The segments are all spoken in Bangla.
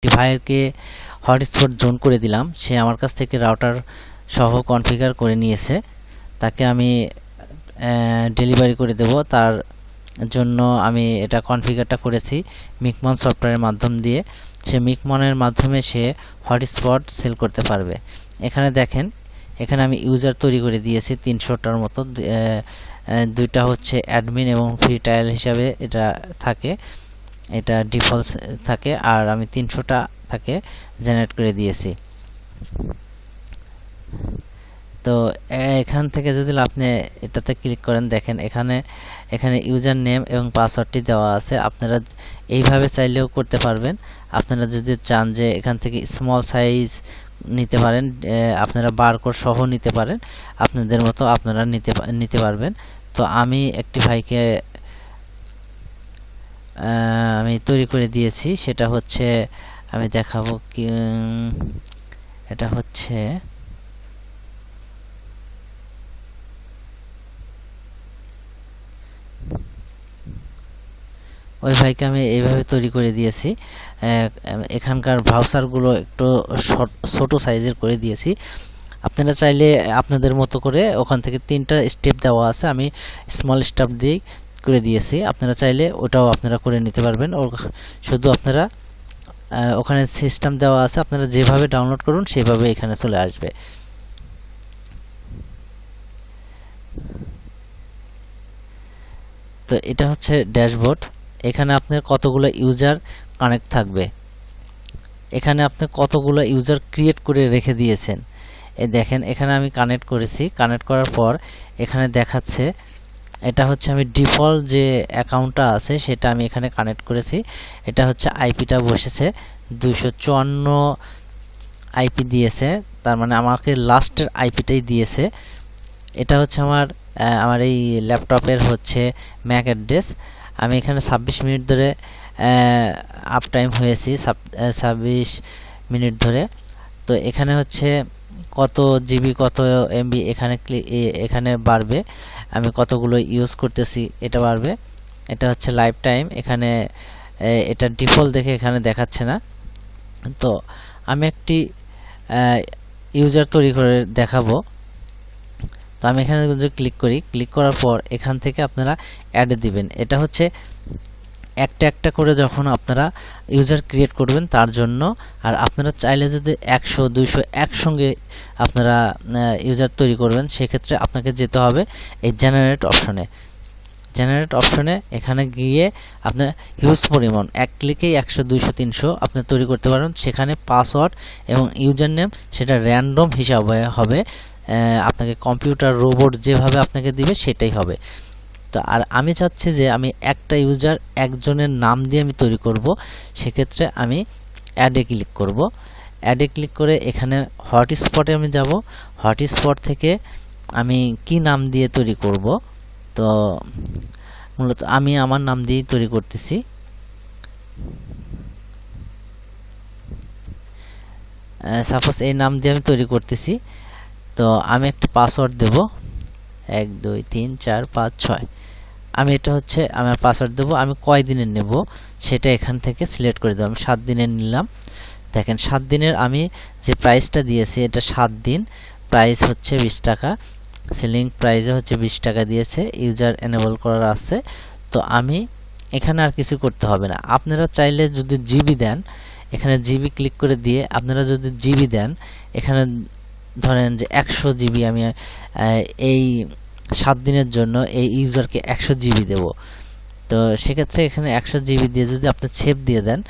একটি ভাইকে হটস্পট জোন করে দিলাম। সে আমার কাছ থেকে রাউটার সহ কনফিগার করে নিয়েছে। তাকে আমি ডেলিভারি করে দেব। তার জন্য আমি এটা কনফিগারটা করেছি মিকমন সফটওয়্যারের মাধ্যম দিয়ে। সে মিকমনের মাধ্যমে সে হটস্পট সেল করতে পারবে। এখানে দেখেন, এখানে আমি ইউজার তৈরি করে দিয়েছি তিনশোটার মতো। দুইটা হচ্ছে অ্যাডমিন এবং ফ্রি ট্রায়াল হিসাবে এটা থাকে। এটা ডিফল্ট থাকে আর আমি তিনশোটা তাকে জেনারেট করে দিয়েছি। তো এখান থেকে যদি আপনি এটাতে ক্লিক করেন, দেখেন এখানে এখানে ইউজার নেম এবং পাসওয়ার্ডটি দেওয়া আছে। আপনারা এইভাবে চাইলেও করতে পারবেন। আপনারা যদি চান যে এখান থেকে স্মল সাইজ নিতে পারেন আপনারা বারকোড সহ নিতে পারেন। আপনাদের মতো আপনারা নিতে নিতে পারবেন। তো আমি একটি ভাইকে আমি তৈরি করে দিয়েছি। সেটা হচ্ছে, আমি দেখাবো কি এটা হচ্ছে ওই ভাইকে আমি এইভাবে তৈরি করে দিয়েছি। এখানকার ব্রাউজারগুলো একটু ছোট সাইজের করে দিয়েছি। আপনারা চাইলে আপনাদের মতো করে ওখান থেকে তিনটা স্টেপ দেওয়া আছে। আমি স্মল স্টেপ দিয়ে করে দিয়েছি। আপনারা চাইলে ওটাও আপনারা করে নিতে পারবেন। শুধু আপনারা ওখানে সিস্টেম দেওয়া আছে। আপনারা যেভাবে ডাউনলোড করুন, সেভাবে এখানে চলে আসবে। তো এটা হচ্ছে ড্যাশবোর্ড। এখানে আপনার কতগুলো ইউজার কানেক্ট থাকবে। এখানে আপনি কতগুলো ইউজার ক্রিয়েট করে রেখে দিয়েছেন। এই দেখেন, এখানে আমি কানেক্ট করেছি। কানেক্ট করার পর এখানে দেখাচ্ছে এটা হচ্ছে আমি ডিফল্ট যে অ্যাকাউন্টটা আছে, সেটা আমি এখানে কানেক্ট করেছি। এটা হচ্ছে আইপিটা বসেছে দুশো চুয়ান্ন আইপি দিয়েছে। তার মানে আমাকে লাস্টের আইপিটাই দিয়েছে। এটা হচ্ছে আমার আমার এই ল্যাপটপের হচ্ছে ম্যাক অ্যাড্রেস। আমি এখানে ছাব্বিশ মিনিট ধরে আপ টাইম হয়েছি ছাব্বিশ মিনিট ধরে। তো এখানে হচ্ছে কত জিবি কত এমবি এখানে এখানে বাড়বে। আমি কতগুলো ইউজ করতেছি, এটা বাড়বে। এটা হচ্ছে লাইফ টাইম এখানে এটা ডিফল্ট দেখে এখানে দেখাচ্ছে না। তো আমি একটি ইউজার তৈরি করে দেখাবো। তো আমি এখানে যদি ক্লিক করি ক্লিক করার পর এখান থেকে আপনারা অ্যাড দিবেন। এটা হচ্ছে একটা একটা করে যখন আপনারা ইউজার ক্রিয়েট করবেন, তার জন্য আর আপনারা চাইলে যদি একশো, দুইশো একসঙ্গে আপনারা ইউজার তৈরি করবেন, সেক্ষেত্রে আপনাকে যেতে হবে এই জেনারেট অপশনে জেনারেট অপশনে এখানে গিয়ে আপনার হিউজ পরিমাণ এক ক্লিকেই একশো, দুইশো, তিনশো আপনি তৈরি করতে পারেন। সেখানে পাসওয়ার্ড এবং ইউজার নেম সেটা র্যান্ডম হিসাবে হবে। আপনাকে কম্পিউটার রোবট যেভাবে আপনাকে দিবে সেটাই হবে। তো আর আমি চাচ্ছি যে আমি একটা ইউজার একজনের নাম দিয়ে আমি তৈরি করব, সেক্ষেত্রে আমি অ্যাডে ক্লিক করব। অ্যাডে ক্লিক করে এখানে হটস্পটে আমি যাব। হটস্পট থেকে আমি কি নাম দিয়ে তৈরি করব? তো মূলত আমি আমার নাম দিয়েই তৈরি করতেছি। সাপোজ এই নাম দিয়ে আমি তৈরি করতেছি। তো আমি একটা পাসওয়ার্ড দেব। এক, দুই, তিন, চার, পাঁচ, ছয়। আমি এটা হচ্ছে আমার পাসওয়ার্ড দেবো, আমি কয় দিনের নেব সেটা এখান থেকে সিলেক্ট করে দেবো আমি সাত দিনের নিলাম। দেখেন, সাত দিনের আমি যে প্রাইসটা দিয়েছি, এটা সাত দিন। প্রাইস হচ্ছে বিশ টাকা। সিলিং প্রাইসে হচ্ছে বিশ টাকা দিয়েছে। ইউজার এনেবল করার আছে। তো আমি এখানে আর কিছু করতে হবে না। আপনারা চাইলে যদি জিবি দেন, এখানে জিবি ক্লিক করে দিয়ে আপনারা যদি জিবি দেন, এখানে ধরেন যে একশো জিবি আমি এই সাত দিনের জন্য এই ইউজারকে একশো জিবি দেব। তো সেক্ষেত্রে এখানে একশো জিবি দিয়ে যদি আপনি সেভ দিয়ে দেন,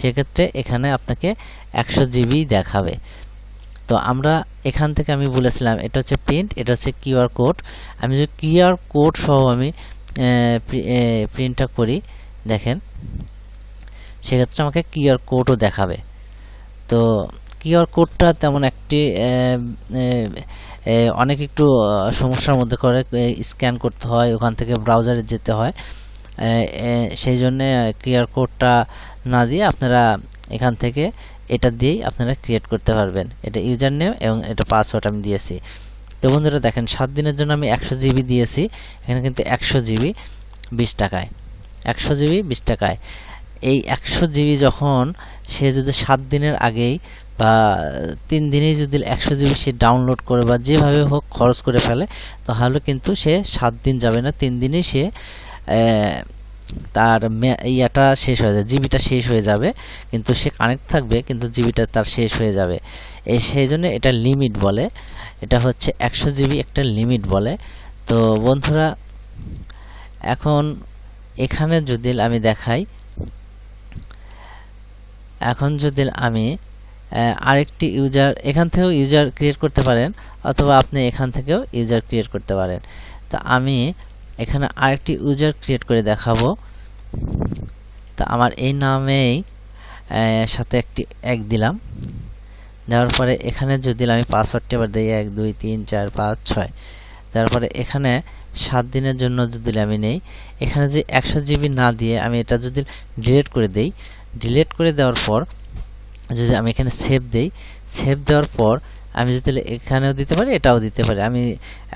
সেক্ষেত্রে এখানে আপনাকে একশো জিবি দেখাবে। তো আমরা এখান থেকে আমি বলেছিলাম, এটা হচ্ছে প্রিন্ট এটা হচ্ছে কিউআর কোড আমি যদি কিউআর কোড সহ আমি প্রিন্টটা করি, দেখেন, সেক্ষেত্রে আমাকে কিউআর কোডও দেখাবে। তো কিউআর কোডটা তেমন একটি অনেক একটু সমস্যার মধ্যে করে স্ক্যান করতে হয়, ওখান থেকে ব্রাউজারে যেতে হয়। সেই জন্য কিউআর কোডটা না দিয়ে আপনারা এখান থেকে এটা দিয়েই আপনারা ক্রিয়েট করতে পারবেন। এটা ইউজার নেম এবং এটা পাসওয়ার্ড আমি দিয়েছি। তো বন্ধুরা দেখেন, সাত দিনের জন্য আমি একশো জিবি দিয়েছি। এখানে কিন্তু একশো জিবি বিশ টাকায়। একশো জিবি বিশ টাকায়। এই একশো জিবি যখন সে যদি সাত দিনের আগেই বা তিন দিনেই যদি একশো জিবি সে ডাউনলোড করে বা যেভাবে হোক খরচ করে ফেলে, তাহলে কিন্তু সে সাত দিন যাবে না, তিন দিনেই সে তার ইয়াটা শেষ হয়ে যাবে জিবিটা শেষ হয়ে যাবে, কিন্তু সে কানেক্ট থাকবে, কিন্তু জিবিটা তার শেষ হয়ে যাবে। এই সেই জন্য এটা লিমিট বলে, এটা হচ্ছে একশো জিবি একটা লিমিট বলে। তো বন্ধুরা, এখন এখানে যদি আমি দেখাই এখন যদি আমি আরেকটি ইউজার এখান থেকেও ইউজার ক্রিয়েট করতে পারেন, অথবা আপনি এখান থেকেও ইউজার ক্রিয়েট করতে পারেন। তো আমি এখানে আরেকটি ইউজার ক্রিয়েট করে দেখাবো। তা আমার এই নামেই সাথে একটি এক দিলাম। দেওয়ার পরে এখানে যদি আমি পাসওয়ার্ডটি আবার দিই, এক, দুই, তিন, চার, পাঁচ, ছয়। তারপরে এখানে সাত দিনের জন্য যদি আমি নেই, এখানে যে একশো জিবি না দিয়ে আমি এটা যদি ডিলিট করে দেই ডিলিট করে দেওয়ার পর যদি আমি এখানে সেভ দেই সেভ দেওয়ার পর আমি যদি এখানেও দিতে পারি, এটাও দিতে পারি। আমি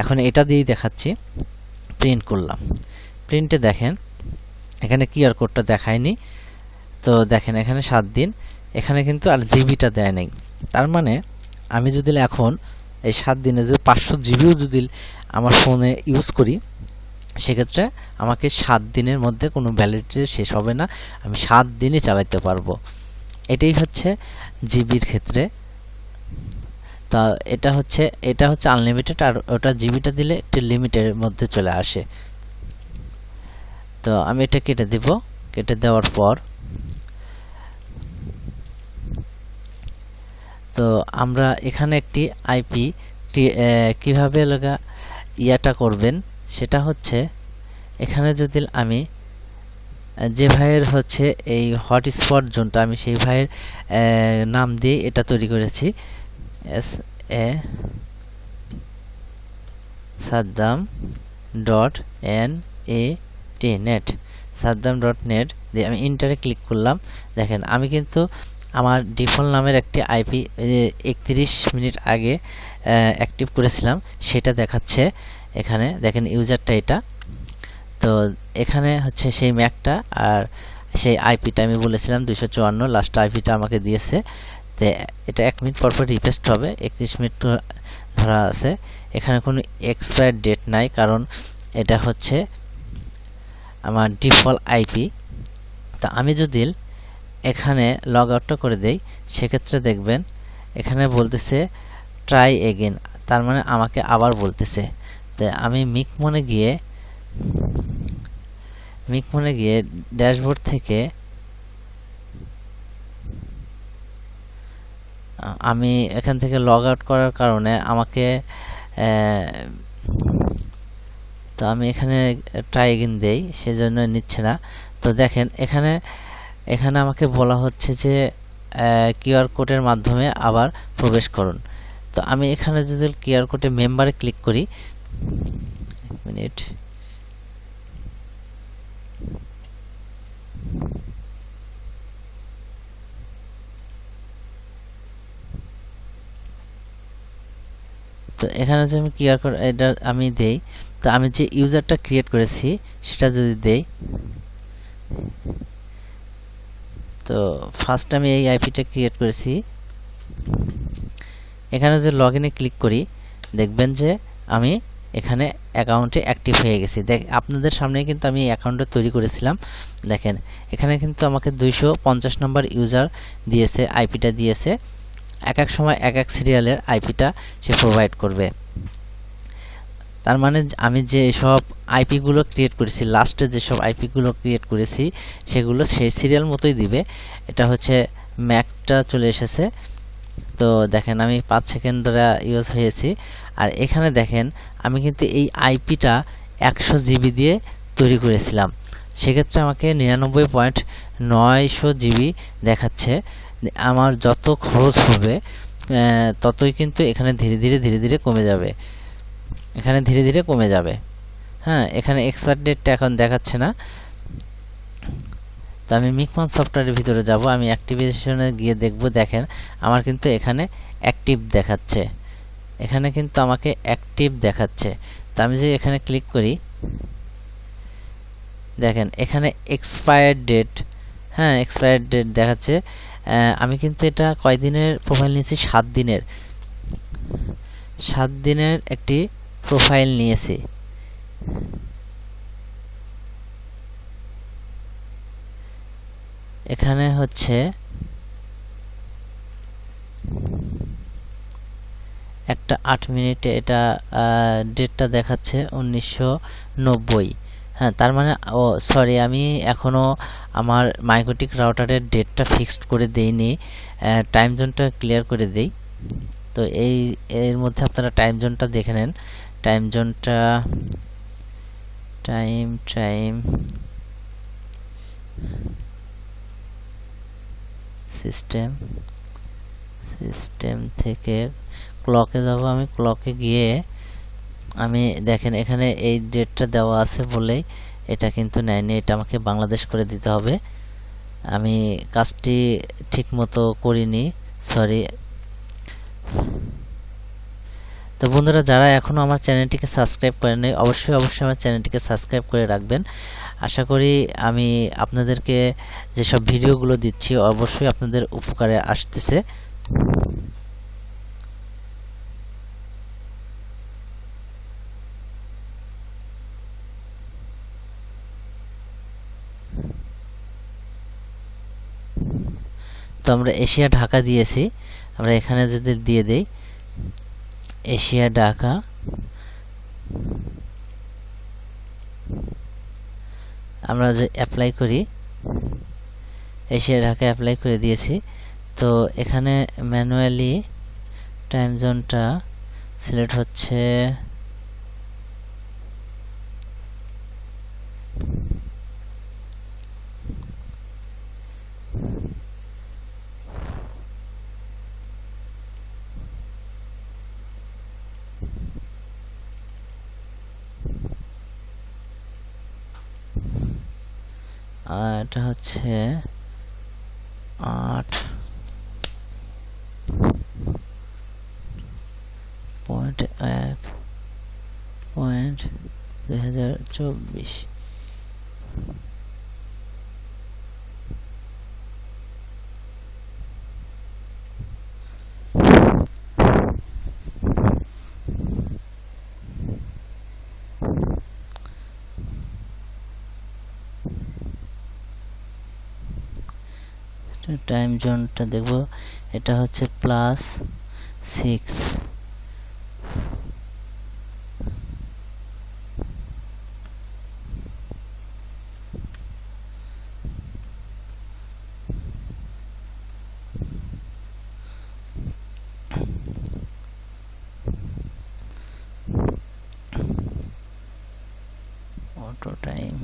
এখন এটা দিয়েই দেখাচ্ছি প্রিন্ট করলাম। প্রিন্টে দেখেন, এখানে কিউআর কোডটা দেখায়নি। তো দেখেন, এখানে সাত দিন, এখানে কিন্তু আর জিবিটা দেয় নাই। তার মানে আমি যদি এখন এই সাত দিনে যে পাঁচশো জিবিও যদি আমার ফোনে ইউজ করি, সেক্ষেত্রে আমাকে সাত দিনের মধ্যে কোনো ভ্যালিডিটি শেষ হবে না, আমি সাত দিনই চালাতে পারব। এটাই হচ্ছে জিবির ক্ষেত্রে। তা এটা হচ্ছে এটা হচ্ছে আনলিমিটেড আর ওটা জিবিটা দিলে একটি লিমিটের মধ্যে চলে আসে। তো আমি এটা কেটে দিব। কেটে দেওয়ার পর তো আমরা এখানে একটি আইপি কীভাবে লাগা ইয়াটা করবেন, সেটা হচ্ছে এখানে যদি আমি যে ভাইয়ের হচ্ছে এই হটস্পট জোনটা, আমি সেই ভাইয়ের নাম দিয়ে এটা তৈরি করেছি। S A Saddam dot N A T net Saddam dot net দিয়ে আমি ইন্টারে ক্লিক করলাম। দেখেন, আমি কিন্তু আমার ডিফল্ট নামের একটি আইপি একত্রিশ মিনিট আগে অ্যাক্টিভ করেছিলাম, সেটা দেখাচ্ছে এখানে। দেখেন ইউজারটা এটা। তো এখানে হচ্ছে সেই ম্যাকটা আর সেই আইপিটা আমি বলেছিলাম দুশো চুয়ান্ন লাস্ট আইপিটা আমাকে দিয়েছে। তো এটা এক মিনিট পর পর রিফ্রেশ হবে, একত্রিশ মিনিট ধরা আছে। এখানে কোনো এক্সপায়ার ডেট নাই, কারণ এটা হচ্ছে আমার ডিফল্ট আইপি তা আমি যদি এখানে লগ আউটটা করে দেই, সেক্ষেত্রে দেখবেন এখানে বলতেছে ট্রাই এগেন তার মানে আমাকে আবার বলতেছে। তো আমি মিক মনে গিয়ে মিক মনে গিয়ে ড্যাশবোর্ড থেকে, আমি এখান থেকে লগ আউট করার কারণে আমাকে তো আমি এখানে ট্রাই এগেন দেই, সেজন্য নিচ্ছে না। তো দেখেন, এখানে এখানে আমাকে বলা হচ্ছে যে কিউআর কোডের মাধ্যমে আবার প্রবেশ করুন। তো আমি এখানে যদি কিউআর কোডে মেম্বারে ক্লিক করি মিনিট তো এখানে যে আমি কিউআর কোড এটা আমি দেই। তো আমি যে ইউজারটা ক্রিয়েট করেছি, সেটা যদি দেই, তো ফার্স্ট আমি এই আইপিটা ক্রিয়েট করেছি। এখানে যে লগ ক্লিক করি, দেখবেন যে আমি এখানে অ্যাকাউন্টে অ্যাক্টিভ হয়ে গেছি। দেখ, আপনাদের সামনে কিন্তু আমি অ্যাকাউন্টটা তৈরি করেছিলাম। দেখেন, এখানে কিন্তু আমাকে দুইশো পঞ্চাশ নম্বর ইউজার দিয়েছে আইপিটা দিয়েছে। এক এক সময় এক এক সিরিয়ালের আইপিটা সে প্রোভাইড করবে। তার মানে আমি যে সব আইপিগুলো ক্রিয়েট করেছি লাস্টে যেসব আইপিগুলো ক্রিয়েট করেছি, সেগুলো সেই সিরিয়াল মতোই দিবে। এটা হচ্ছে ম্যাকটা চলে এসেছে। তো দেখেন আমি পাঁচ সেকেন্ড ধরে ইউজ হয়েছি। আর এখানে দেখেন আমি কিন্তু এই আইপিটা একশো জিবি দিয়ে তৈরি করেছিলাম। সেক্ষেত্রে আমাকে নিরানব্বই পয়েন্ট নয়শো জিবি দেখাচ্ছে। আমার যত খরচ হবে ততই কিন্তু এখানে ধীরে ধীরে ধীরে ধীরে কমে যাবে। এখানে ধীরে ধীরে কমে যাবে। হ্যাঁ এখানে এক্সপায়ার ডেটটা এখন দেখাচ্ছে না। তো আমি মিকমান সফটওয়্যারের ভিতরে যাব, আমি অ্যাক্টিভেশনে গিয়ে দেখব, দেখেন, আমার কিন্তু এখানে অ্যাক্টিভ দেখাচ্ছে। এখানে কিন্তু আমাকে অ্যাক্টিভ দেখাচ্ছে। তো আমি যে এখানে ক্লিক করি, দেখেন, এখানে এক্সপায়ার ডেট হ্যাঁ এক্সপায়ার ডেট দেখাচ্ছে। আমি কিন্তু এটা কয়দিনের প্রোফাইল নিয়েছি? সাত দিনের। সাত দিনের একটি প্রোফাইল নিয়েছি। এখানে হচ্ছে একটা আট মিনিটে এটা ডেটটা দেখাচ্ছে উনিশশো নব্বই। হ্যাঁ তার মানে ও সরি আমি এখনও আমার মাইক্রোটিক রাউটারের ডেটটা ফিক্সড করে দেইনি। টাইম জোনটা ক্লিয়ার করে দেই। তো এই, এর মধ্যে আপনারা টাইম জোনটা দেখে নেন। টাইম জোনটা টাইম টাইম সিস্টেম সিস্টেম থেকে ক্লকে যাব আমি। ক্লকে গিয়ে আমি দেখেন এখানে এই ডেটটা দেওয়া আছে বলেই এটা কিন্তু নেয়নি, এটা আমাকে বাংলাদেশ করে দিতে হবে। আমি কাজটি ঠিক মতো করিনি সরি তো বন্ধুরা, যারা এখনও আমার চ্যানেলটিকে সাবস্ক্রাইব করেনি অবশ্যই অবশ্যই আমার চ্যানেলটিকে সাবস্ক্রাইব করে রাখবেন। আশা করি আমি আপনাদেরকে যেসব ভিডিওগুলো দিচ্ছি, অবশ্যই আপনাদের উপকারে আসতেছে। তো আমরা এশিয়া ঢাকা দিয়েছি। আমরা এখানে যদি দিয়ে দেই এশিয়া ঢাকা। আমরা যে অ্যাপ্লাই করি, এশিয়া ঢাকা অ্যাপ্লাই করে দিয়েছি। তো এখানে ম্যানুয়ালি টাইম জোনটা সিলেক্ট হচ্ছে এটা হচ্ছে আট পয়েন্ট এক পয়েন্ট দুই হাজার চব্বিশ। টাইম জোনটা দেখব। এটা হচ্ছে প্লাস সিক্স অটো টাইম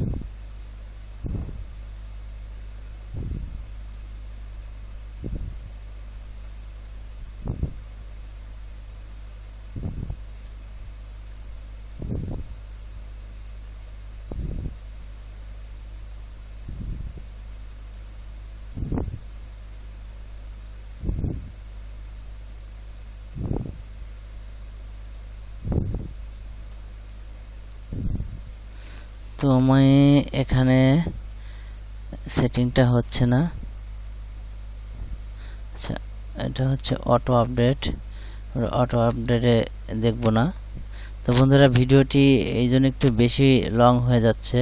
তো আমি এখানে সেটিংটা হচ্ছে না। আচ্ছা এটা হচ্ছে অটো আপডেট। অটো আপডেটে দেখব না। তো বন্ধুরা, ভিডিওটি এই জন্য একটু বেশি লং হয়ে যাচ্ছে।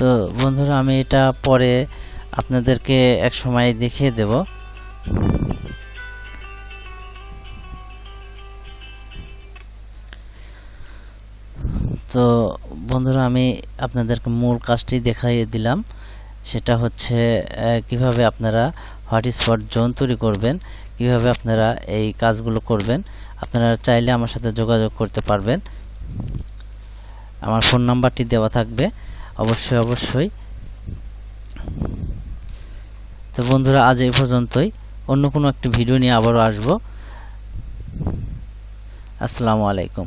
তো বন্ধুরা, আমি এটা পরে আপনাদেরকে এক সময় দেখিয়ে দেব। তো বন্ধুরা, আমি আপনাদেরকে মূল কাজটি দেখাইয়ে দিলাম। সেটা হচ্ছে কীভাবে আপনারা হটস্পট জোন তৈরি করবেন, কীভাবে আপনারা এই কাজগুলো করবেন। আপনারা চাইলে আমার সাথে যোগাযোগ করতে পারবেন। আমার ফোন নাম্বারটি দেওয়া থাকবে। অবশ্যই অবশ্যই। তো বন্ধুরা, আজ এই পর্যন্তই। অন্য কোনো একটি ভিডিও নিয়ে আবারও আসব। আসসালামু আলাইকুম।